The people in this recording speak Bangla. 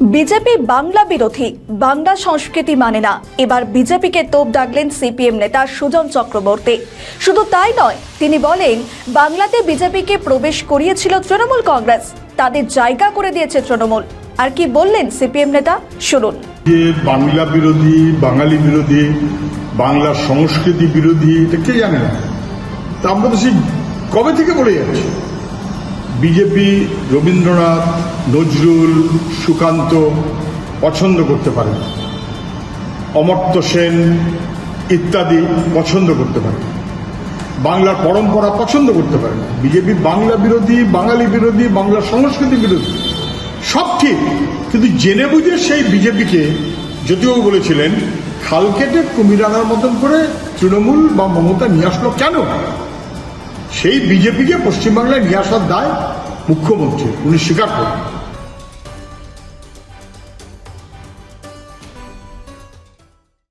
বিজেপি বাংলা বিরোধী, বাংলা সংস্কৃতি মানে না। এবার বিজেপিকে তোপ ডাকলেন সিপিএম নেতা সুজন চক্রবর্তী। শুধু তাই নয়, তিনি বলেন, বাংলাতে বিজেপিকে প্রবেশ করিয়েছিল তৃণমূল কংগ্রেস। তাদের জায়গা করে দিয়েছে তৃণমূল। আর কি বললেন সিপিএম নেতা? শুনুন। যে বাংলা বিরোধী, বাঙালি বিরোধী, বাংলা সংস্কৃতি বিরোধী, এটা কে জানে না? আমরা তো সেই কবে থেকে বলে যাচ্ছি? বিজেপি, রবীন্দ্রনাথ, নজরুল, সুকান্ত পছন্দ করতে পারে। না। অমর্ত্য সেন ইত্যাদি পছন্দ করতে পারে। বাংলার পরম্পরা পছন্দ করতে পারে। বিজেপি বাংলা বিরোধী, বাঙালি বিরোধী, বাংলা সংস্কৃতি বিরোধী, সব ঠিক। কিন্তু জেনে বুঝে সেই বিজেপিকে যদিও বলেছিলেন, খাল কেটে কুমির আনার মতন করে তৃণমূল বা মমতা নিয়ে আসলো কেন? সেই বিজেপিকে পশ্চিমবাংলায় নিয়ে আসার দায় মুখ্যমন্ত্রী উনি স্বীকার করেন।